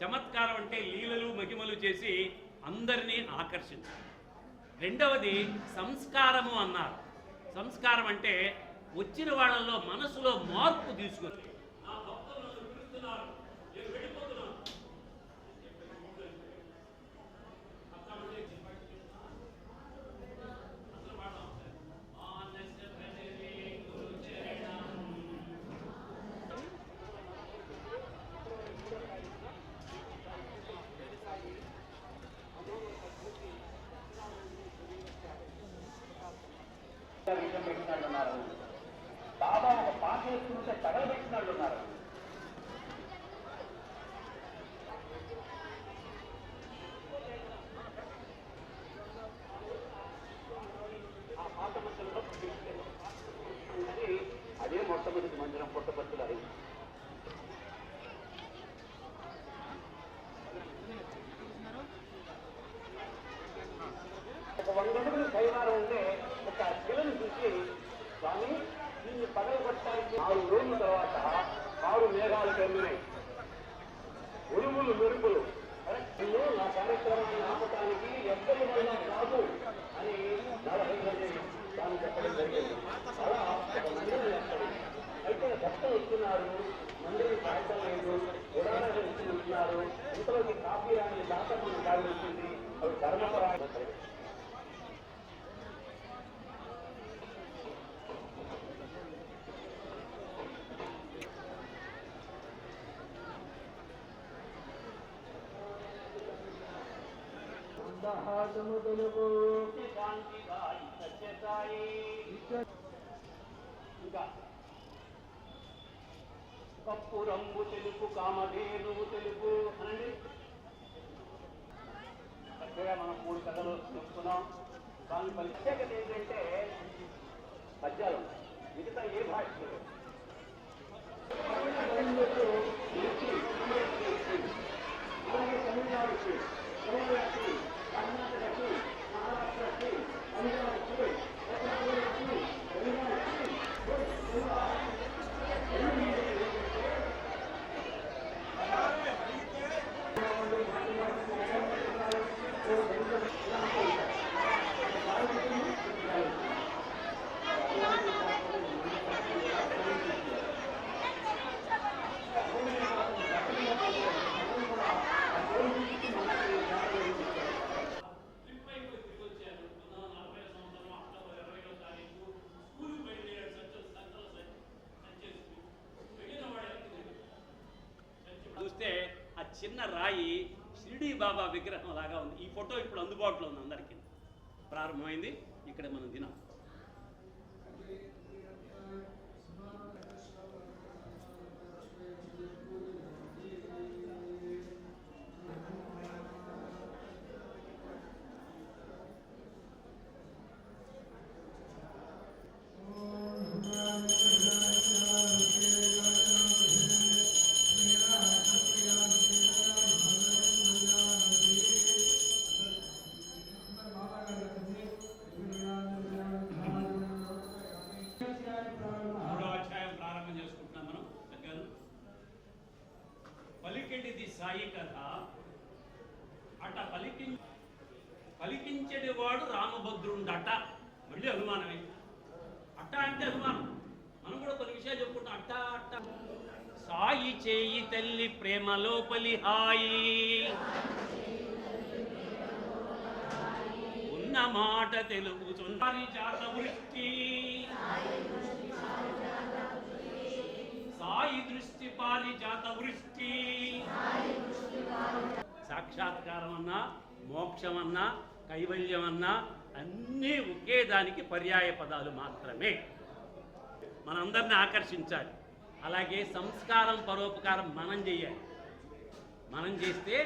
చమత్కారం అంటే లీలలు మహిమలు చేసి అందరినీ ఆకర్షించాలి రెండవది సంస్కారము అన్నారు. సంస్కారం అంటే వచ్చిన వాళ్ళలో మనసులో మార్పు తీసుకొని నా భక్తులు నన్ను పిలుస్తున్నారు, నేను వెళ్ళిపోతున్నాను. అక్కడ ఉండేది. అసలు పాడదాం. మానస భజనే గురుచరణం. విషయం పెట్టినట్టు ఉన్నారు బాబా ఒక పాట వేసుకుంటే తగలబెట్టినట్టు ఉన్నారు ఆ పాత మధ్యలో అది అదే మొట్టమొదటి మందిరం పుట్టపర్తిలో అయింది ఒక వంద అడుగులు కైవారం ఉంటే ఒక శిలను చూసి స్వామి దీన్ని పగలగొట్టడానికి ఆరు రోజుల తర్వాత ఆరు మేఘాలు కమ్మినాయి ఉరుములు మెరుపులు అయ్యో, నా కార్యక్రమాన్ని ఆపడానికి ఎవ్వరి వల్ల కాదు అని నలభై మంది తాను చెప్పడం జరిగింది అలా ఒక మందిరం ఏర్పడింది. అయితే భక్తులు వస్తున్నారు కాగితం లేదు ఉదాహరణ ఇచ్చి ఉంటున్నారు ఇంతలోకి కాఫీ రాని దాకా మన కాడి వచ్చింది అవి ధర్మపరాయణ ఇంకా కప్పు రంగు తెలుపు కామధేనువు తెలుపు. అనండి. చక్కగా మనం మూడు కథలు చెప్పుకున్నాం. దాని ప్రత్యేకత ఏంటంటే పద్యాలు. మిగతా ఏ భాష లేదు. అలాగే తమిళనాడుకి. చిన్న రాయి షిరిడి బాబా విగ్రహం లాగా ఉంది. ఈ ఫోటో ఇప్పుడు అందుబాటులో ఉంది అందరికీ. ప్రారంభమైంది. ఇక్కడ మనం దినం పలికెడిది సాయి కథ. అట పలికి పలికించడి వాడు రామభద్రుండట. మళ్ళీ అనుమానమే అట్ట అంటే అనుమానం మనం కూడా కొన్ని విషయాలు చెప్పుకుంటాం. అట్ట అట్ట సాయి చేయి తల్లి ప్రేమ లోపలి హాయి. ఉన్న మాట తెలుగుతున్నది జాత వృష్టి సాయి దృష్టి పారిజాత వృష్టి సాక్షాత్కారం అన్నా మోక్షం అన్నా కైవల్యం అన్నా అన్నీ ఒకే దానికి పర్యాయ పదాలు మాత్రమే. మనందరిని ఆకర్షించాలి. అలాగే సంస్కారం పరోపకారం మనం చేయాలి. మనం చేస్తే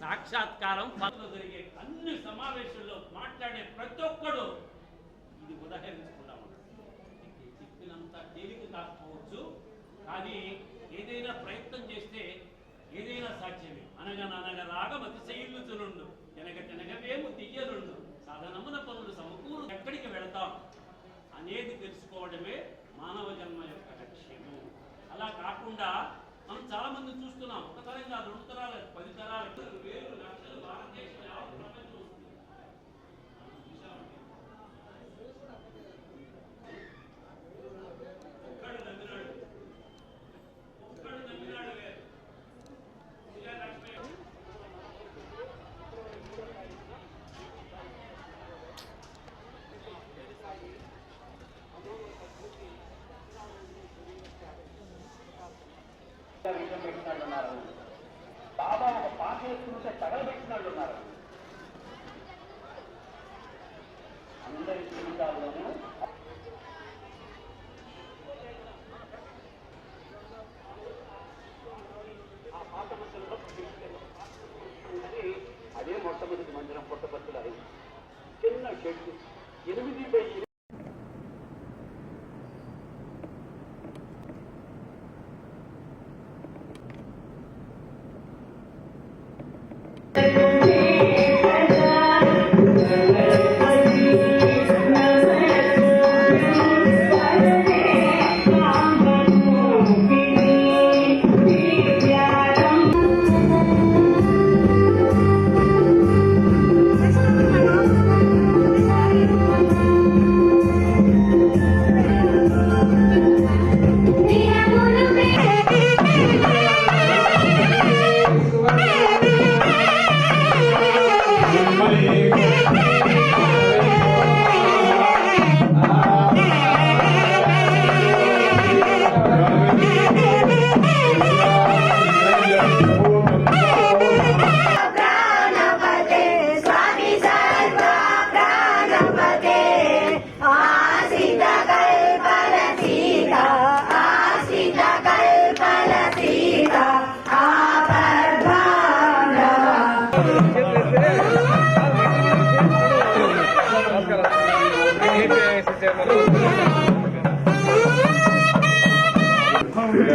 సాక్షాత్కారం పనులు జరిగే అన్ని సమావేశాల్లో మాట్లాడే ప్రతి ఒక్కడు ఇది ఉదాహరించుకుందాం చెప్పినంత తేలిక కాకపోవచ్చు కానీ ఏదైనా ప్రయత్నం చేస్తే ఏదైనా సాధ్యమే అనగననగ రాగం అతిశయిల్లుచునుండు తినగ తినగవేము తీయనుండు సాధనమున పనులు సమకూరు ఎక్కడికి వెళతాం? అనేది తెలుసుకోవడమే మానవ జన్మ యొక్క లక్ష్యము. అలా కాకుండా మనం చాలా మంది చూస్తున్నాం. ఒక తరం కాదు రెండు తరాలు పది తరాలు వేలు లక్షలు భారతదేశం problem.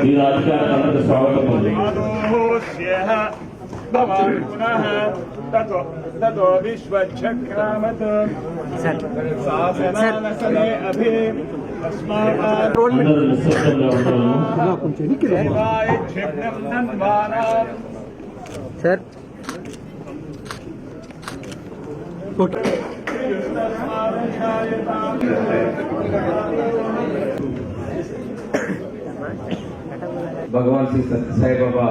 ఈ రాజకీయాలకు స్వాగతం ఉంది ोऽस्यः भवान् पुनः ततो ततो विश्वचक्रामत् शासनानसने अभि तस्मात् భగవాన్ శ్రీ సత్యసాయిబాబా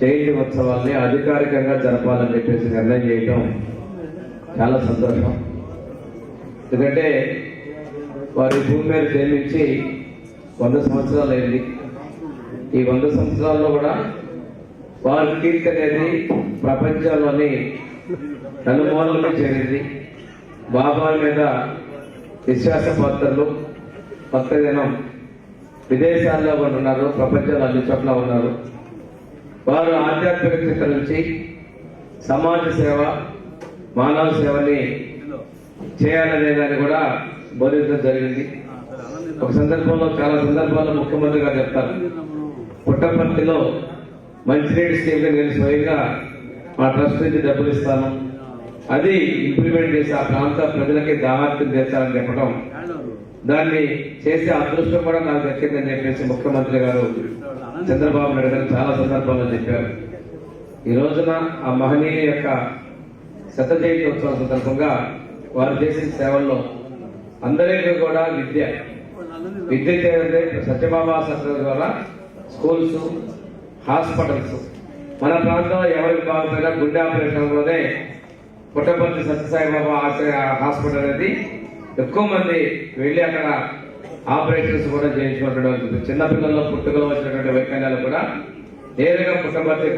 జయంతి ఉత్సవాల్ని అధికారికంగా జరపాలని చెప్పేసి నిర్ణయం చేయటం చాలా సంతోషం. ఎందుకంటే వారి భూమి మీద జన్మించి వంద సంవత్సరాలు అయింది. ఈ వంద సంవత్సరాల్లో కూడా వారి కీర్తి అనేది ప్రపంచంలోని నలుమూలలకు చేరింది. బాబా మీద విశ్వాస పాత్రలు భక్తజనం విదేశాల్లో ఉన్నారు ప్రపంచంలో అన్ని చోట్ల ఉన్నారు. వారు ఆధ్యాత్మిక స్థితి నుంచి సమాజ సేవ మానవ సేవని చేయాలనే దాన్ని కూడా బోధించడం జరిగింది. ఒక సందర్భంలో చాలా సందర్భాల్లో ముఖ్యమంత్రి గారు చెప్తారు. పుట్టపర్తిలో మంచినీటి స్కీమ్ నేను స్వయంగా మా ట్రస్ట్ నుంచి డబ్బులు ఇస్తాను. అది ఇంప్లిమెంట్ చేసి ఆ ప్రాంత ప్రజలకి దాహార్తం చేస్తారని చెప్పడం దాన్ని చేసే అదృష్టం కూడా నాకు దక్కిందని చెప్పేసి ముఖ్యమంత్రి గారు చంద్రబాబు నాయుడు గారు చాలా సందర్భాల్లో చెప్పారు. ఈ రోజున ఆ మహనీయుల యొక్క శత జయంతి ఉత్సవం సందర్భంగా వారు చేసిన సేవల్లో అందరికీ కూడా విద్య విద్య చేయాలంటే సత్యబాబా సంస్థ ద్వారా స్కూల్స్ హాస్పిటల్స్ మన ప్రాంతంలో ఎవరికి బాగుపోయినా గుండె ఆపరేషన్లోనే పుట్టపర్తి సత్యసాయిబాబా ఆశ్రయ హాస్పిటల్ అనేది ఎక్కువ మంది వెళ్ళి అక్కడ ఆపరేషన్స్ కూడా చేయించుకుంటున్నారు. చిన్నపిల్లల్లో పుట్టుకలో వచ్చినటువంటి వైకల్యాలు కూడా నేరుగా పుట్టపర్తి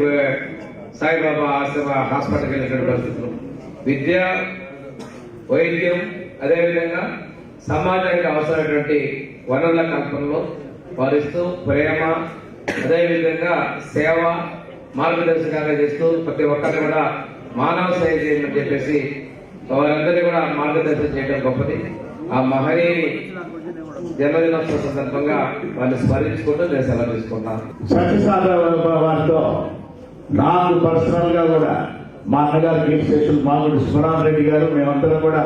సాయిబాబా ఆశ్రమ హాస్పిటల్కి వెళ్ళినటువంటి పరిస్థితులు. విద్య వైద్యం అదేవిధంగా సమాజానికి అవసరమైనటువంటి వనరుల కల్పనలో వారిస్తూ ప్రేమ అదేవిధంగా సేవ మార్గదర్శకంగా చేస్తూ ప్రతి ఒక్కరిని కూడా మానవ సైజు చెప్పేసి వారందరినీ కూడా మార్గదర్శనం చేయడం గొప్పది. ఆ మహనీయుని జన్మదినోత్సవ సందర్భంగా వారిని స్మరించుకుంటూ నేను సెలవు తీసుకుంటాను వారితో నాకు పర్సనల్గా కూడా మా అన్నగారు కీర్తి స్టేషన్ మామూలు సుమరామ్ రెడ్డి గారు మేమందరం కూడా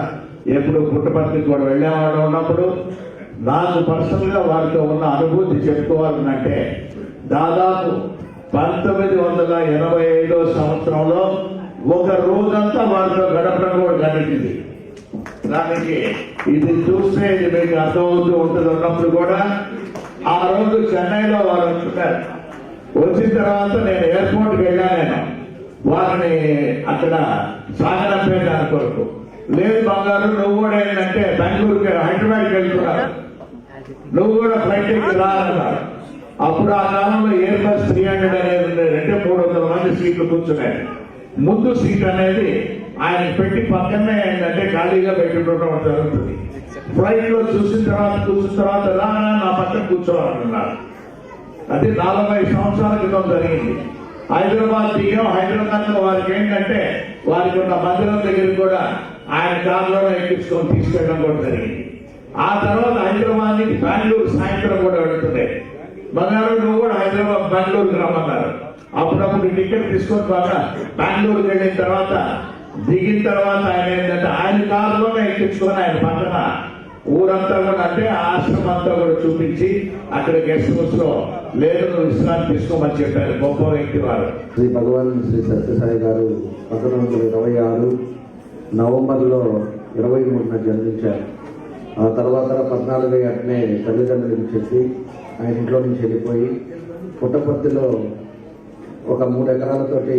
ఎప్పుడు పుట్టపర్తికి కూడా వెళ్ళామని ఉన్నప్పుడు నాకు పర్సనల్గా వారితో ఉన్న అనుభూతి చెప్పుకోవాలంటే దాదాపు పంతొమ్మిది వందల ఎనభై ఐదో సంవత్సరంలో ఒక రోజంతా వారితో గడపడం కూడా జరిగింది దానికి ఇది చూస్తే ఇది మీకు అర్థమవుతూ ఉంటుంది ఉన్నప్పుడు కూడా ఆ రోజు చెన్నైలో వారు వస్తున్నారు వచ్చిన తర్వాత నేను ఎయిర్పోర్ట్కి వెళ్ళాను నేను. వారిని అక్కడ సాగనంపే దాని కొరకు. లేదు బంగారు నువ్వు కూడా ఏంటంటే బెంగళూరుకి హైదరాబాద్కి వెళ్తున్నావు. నువ్వు కూడా ఫ్లైట్ ఎక్కి రా అప్పుడు ఆ కాలంలో ఎయిర్ బస్ త్రీ హండ్రెడ్ అనేది ఉండేది. అంటే మూడు వందల మంది సీట్లు కూర్చున్నాయి. ముందు సీట్ అనేది ఆయన పెట్టి పక్కనే ఏంటంటే ఖాళీగా పెట్టుకోవడం జరుగుతుంది ఫ్లైట్లో చూసిన తర్వాత చూసిన తర్వాత రానా నా పక్కన కూర్చోవాలన్నారు అది నలభై సంవత్సరాల క్రితం జరిగింది. హైదరాబాద్ దిగాం. హైదరాబాద్లో వారికి ఏంటంటే వారికి ఉన్న మందిరం దగ్గర కూడా ఆయన కారులోనే ఎక్కించుకొని తీసుకెళ్ళడం కూడా జరిగింది. ఆ తర్వాత హైదరాబాద్ నుంచి బెంగళూరు సాయంత్రం కూడా వెళ్తుంది బంగారు నువ్వు కూడా హైదరాబాద్ బెంగళూరుకి రమ్మన్నారు. అప్పుడప్పుడు టికెట్ తీసుకొని తర్వాత బెంగళూరుకి వెళ్ళిన తర్వాత దిగిన తర్వాత ఆయన ఏంటంటే ఆయన కారులోనే ఎక్కించుకొని ఆయన పక్కన ఊరంతా కూడా అంటే ఆశ్రమం అంతా కూడా చూపించి అక్కడ గెస్ట్ హౌస్లో లేదు విశ్రాంతి తీసుకోమని చెప్పారు. గొప్ప వ్యక్తి వారు. శ్రీ భగవాన్ శ్రీ సత్యసాయి గారు పంతొమ్మిది వందల ఇరవై ఆరు నవంబర్లో ఇరవై మూడున జన్మించారు. ఆ తర్వాత పద్నాలుగు అట్నే తల్లిదండ్రులకు చెప్పి ఆయన ఇంట్లో నుంచి వెళ్ళిపోయి పుట్టపర్తిలో ఒక మూడు ఎకరాలతోటి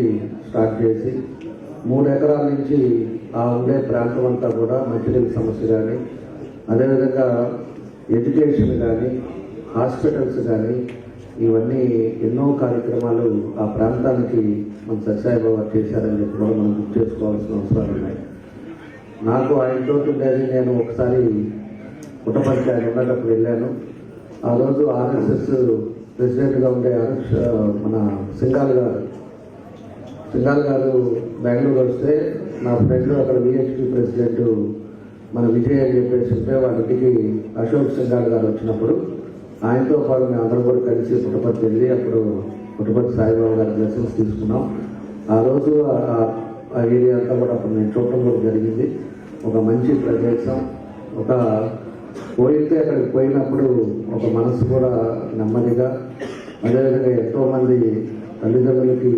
స్టార్ట్ చేసి మూడు ఎకరాల నుంచి ఆ ఉండే ప్రాంతం అంతా కూడా మంచినీళ్ళ సమస్య కానీ అదేవిధంగా ఎడ్యుకేషన్ కానీ హాస్పిటల్స్ కానీ ఇవన్నీ ఎన్నో కార్యక్రమాలు ఆ ప్రాంతానికి మన సత్యసాయిబాబా చేశారని చెప్పి కూడా మనం గుర్తు చేసుకోవాల్సిన అవసరాలు ఉన్నాయి. నాకు ఆయనతో ఉండేది నేను ఒకసారి పుట్టపర్తి ఆయన ఉన్నప్పుడు వెళ్ళాను. ఆ రోజు ఆర్ఎస్ఎస్ ప్రెసిడెంట్గా ఉండే మన సింగాల్ గారు. సింగాల్ గారు బెంగళూరు వస్తే నా ఫ్రెండ్ అక్కడ విహెచ్పి ప్రెసిడెంట్ మన విజయ్ అని చెప్పేసి ఉంటే వాళ్ళకి అశోక్ సింగాల్ గారు వచ్చినప్పుడు. ఆయనతో పాటు మేము అందరం కూడా కలిసి పుట్టపర్తి వెళ్ళి అప్పుడు పుట్టపర్తి సాయిబాబు గారి లెసన్స్ తీసుకున్నాం. ఆ రోజు ఆ- ఆ ఏరియా అంతా కూడా అప్పుడు నేను చూడటం కూడా జరిగింది. ఒక మంచి ప్రదేశం. ఒక పోయితే అక్కడికి పోయినప్పుడు ఒక మనసు కూడా నెమ్మదిగా అదేవిధంగా ఎంతోమంది తల్లిదండ్రులకి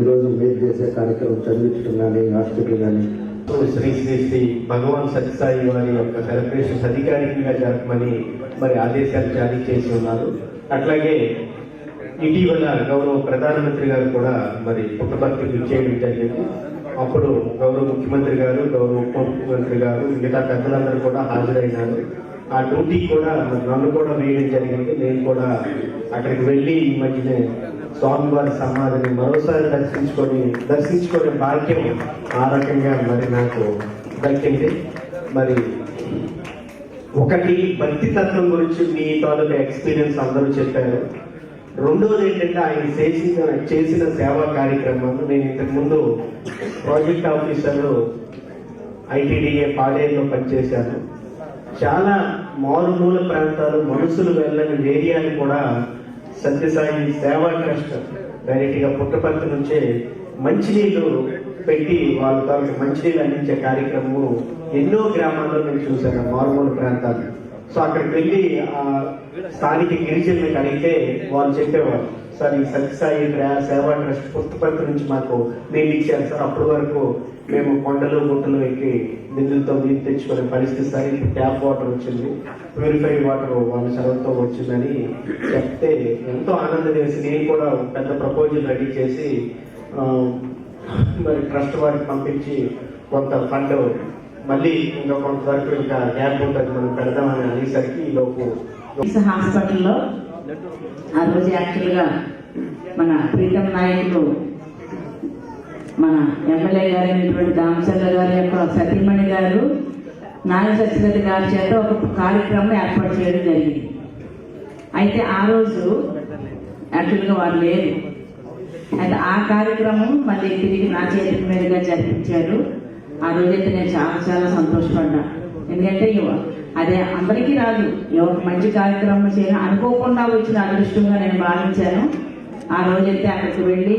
ఈరోజు మేలు చేసే కార్యక్రమం చదివించడం కానీ హాస్పిటల్ కానీ శ్రీ శ్రీ శ్రీ భగవాన్ సత్యసాయి వారి యొక్క సెలబ్రేషన్స్ అధికారికంగా జరపమని మరి ఆదేశాలు జారీ చేసి ఉన్నారు. అట్లాగే ఇటీవల గౌరవ ప్రధానమంత్రి గారు కూడా మరి పుట్టపర్తికి చేయడం జరిగింది. అప్పుడు గౌరవ ముఖ్యమంత్రి గారు గౌరవ ఉప ముఖ్యమంత్రి గారు మిగతా పెద్దలందరూ కూడా హాజరైనారు. ఆ డ్యూటీ కూడా మరి నన్ను కూడా వేయడం జరిగింది. నేను కూడా అక్కడికి వెళ్ళి ఈ మధ్యనే స్వామివారి సమాధిని మరోసారి దర్శించుకొని దర్శించుకునే భాగ్యం ఆ రకంగా మరి నాకు దక్కింది. మరి ఒకటి భక్తి తత్వం గురించి మీ తాలూకా ఎక్స్పీరియన్స్ అందరూ చెప్పారు. రెండోది ఏంటంటే ఆయన చేసిన చేసిన సేవా కార్యక్రమాలు. నేను ఇంతకుముందు ప్రాజెక్ట్ ఆఫీసర్ ఐటీడీఏ పాడేలో పనిచేశాను. చాలా మారుమూల ప్రాంతాలు మనుషులు వెళ్ళని ఏరియాని కూడా సత్యసాయి సేవా ట్రస్ట్ డైరెక్ట్గా పుట్టపర్తి నుంచే మంచినీళ్ళు పెట్టి వాళ్ళ తాలూకు మంచినీళ్ళు అందించే కార్యక్రమము ఎన్నో గ్రామాల్లో నేను చూశాను మారుమూల ప్రాంతాలు సో అక్కడికి వెళ్ళి స్థానిక గిరిజనులకు అడిగితే వాళ్ళు చెప్పేవారు సార్ ఈ సత్యసాయి సేవా ట్రస్ట్ పుస్తకం నుంచి మాకు నీళ్ళు ఇచ్చారు సార్. అప్పటి వరకు మేము కొండలు గుట్టలు ఎక్కి నిధులతో నీళ్ళు తెచ్చుకునే పరిస్థితి సార్. ఇప్పుడు ట్యాప్ వాటర్ వచ్చింది. ప్యూరిఫైడ్ వాటర్ వాళ్ళ చదువుతో వచ్చిందని చెప్తే ఎంతో ఆనందం వేసి నేను కూడా పెద్ద ప్రపోజల్ రెడీ చేసి మరి ట్రస్ట్ వారికి పంపించి కొంత ఫండ్ మళ్ళీ ఇంకా కొంతవరకు ఇంకా గ్యాప్ ఉంటుంది మనం పెడదామని అనేసరికి ఈ లోపు హాస్పిటల్లో ఆ రోజు యాక్చువల్గా మన ప్రీతం నాయకులు మన ఎమ్మెల్యే గారు అయినటువంటి దామచంద్ర గారి యొక్క సతీమణి గారు నాగ సత్యవతి గారి చేత ఒక కార్యక్రమం ఏర్పాటు చేయడం జరిగింది. అయితే ఆ రోజు యాక్చువల్గా వారు లేరు. అయితే ఆ కార్యక్రమం మళ్ళీ తిరిగి నా చేతుల మీదుగా జరిపించారు. ఆ రోజైతే నేను చాలా చాలా సంతోషపడ్డా. ఎందుకంటే అదే అందరికీ రాదు. ఎవరికి మంచి కార్యక్రమం చేయడం అనుకోకుండా వచ్చిన అదృష్టంగా నేను భావించాను. ఆ రోజైతే అక్కడికి వెళ్ళి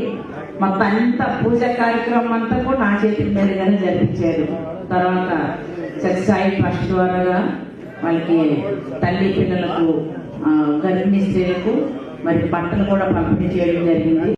మొత్తం అంత పూజ కార్యక్రమం అంతా కూడా నా చేతి మీదుగానే జరిపించారు. తర్వాత సత్సాయి ట్రస్ట్ ద్వారా వాళ్ళకి తల్లి పిల్లలకు గర్భిణీ స్త్రీలకు మరి బట్టలు కూడా పంపిణీ చేయడం జరిగింది.